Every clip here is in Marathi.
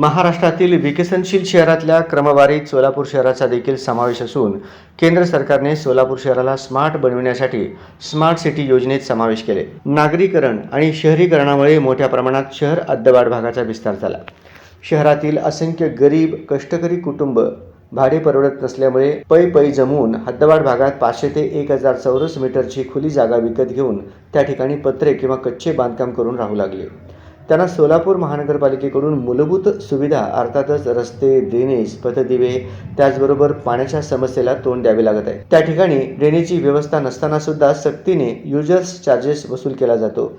महाराष्ट्रातील विकसनशील शहरातल्या क्रमवारीत सोलापूर शहराचा देखील समावेश असून केंद्र सरकारने सोलापूर शहराला स्मार्ट बनविण्यासाठी स्मार्ट सिटी योजनेत समावेश केले. नागरीकरण आणि शहरीकरणामुळे मोठ्या प्रमाणात शहर हद्दवाढ भागाचा विस्तार झाला. शहरातील असंख्य गरीब कष्टकरी कुटुंब भाडे परवडत नसल्यामुळे पै पै जमवून हद्दवाढ भागात पाचशे ते एक हजार चौरस मीटरची खुली जागा विकत घेऊन त्या ठिकाणी पत्रे किंवा कच्चे बांधकाम करून राहू लागले. त्यांना सोलापूर महानगरपालिकेकडून मूलभूत सुविधा अर्थातच रस्ते ड्रेनेज पथदिवे त्याचबरोबर पाण्याच्या समस्येला तोंड द्यावे लागत आहे. त्या ठिकाणी ड्रेनेजची व्यवस्था नसताना सुद्धा सक्तीने युजर्स चार्जेस वसूल केला जातो.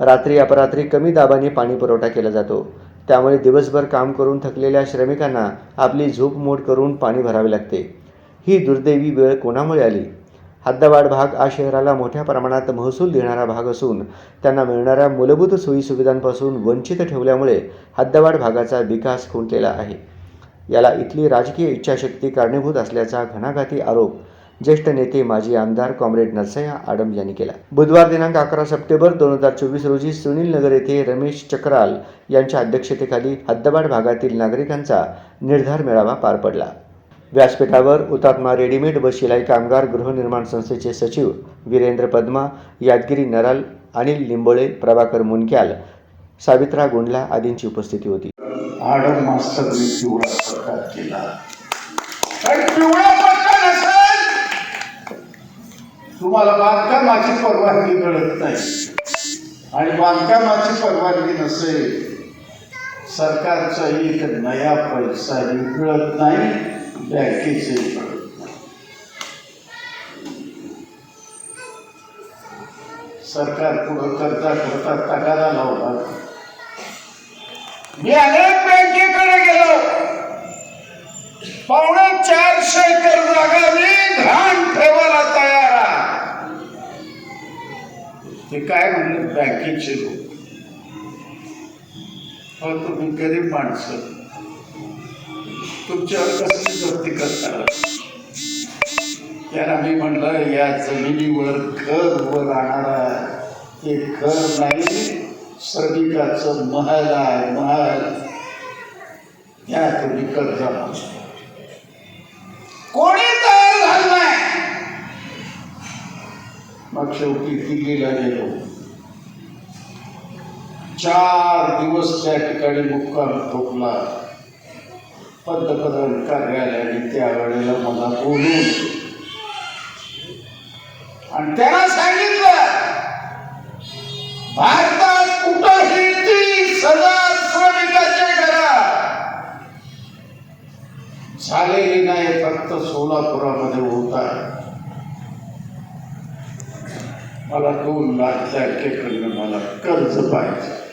रात्री अपरात्री कमी दाबाने पाणी पुरवठा केला जातो. त्यामुळे दिवसभर काम करून थकलेल्या श्रमिकांना आपली झोप मोड करून पाणी भरावे लागते. ही दुर्दैवी वेळ कोणामुळे आली? हद्दवाड भाग हा शहराला मोठ्या प्रमाणात महसूल देणारा भाग असून त्यांना मिळणाऱ्या मूलभूत सोयीसुविधांपासून वंचित ठेवल्यामुळे हद्दवाड भागाचा विकास खुंटलेला आहे. याला इथली राजकीय इच्छाशक्ती कारणीभूत असल्याचा घणाघाती आरोप ज्येष्ठ नेते माजी आमदार कॉम्रेड नरसय्या आडम यांनी केला. बुधवार दिनांक अकरा सप्टेंबर दोन हजार चोवीस रोजी सुनील नगर येथे रमेश चक्राल यांच्या अध्यक्षतेखाली हद्दवाड भागातील नागरिकांचा निर्धार मेळावा पार पडला. व्यासपीठावर हुतात्मा रेडीमेड व शिलाई कामगार गृहनिर्माण संस्थेचे सचिव वीरेंद्र पद्मा यादगिरी नराल अनिल लिंबोळे प्रभाकर मुनक्याल सावित्रा गोंडला आदींची उपस्थिती होती. आडम मास्तरने पिवळा प्रकार केला. आणि पिवळा प्रकार नसेल तुम्हाला बांधकामाची परवानगी मिळत नाही. आणि बांधकामाची परवानगी नसेल सरकारचा एक नया पैसाही मिळत नाही. बँकेचे सरकार पुढं करता करता तगादा लावला. मी अनेक बँकेकडे गेलो. पावणे चारशे एकर जागा मी घाण ठेवायला तयार ते काय म्हणले? बँकेचे लोक. हो, तुम्ही गरीब माणसं. तुमच्यावर कसली जप्ती करता त्याला मी म्हणलं या जमिनीवर घर व राहणारा ते घर नाही श्रमिकाचं महल आहे महल. या तुम्ही कर्ज कोणी तयार झालं नाही? मग शेवटी दिल्लीला गेलो. चार दिवस त्या ठिकाणी मुक्काम ठोकला. पंतप्रधान कार्यालयाने त्यावेळेला मला बोलून आणि त्याला सांगितलं भारतात कुठंही तीस हजार श्रमिकाचे घरात झालेली नाही फक्त सोलापुरामध्ये होता मला दोन लाख बँकेकडनं मला कर्ज पाहिजे.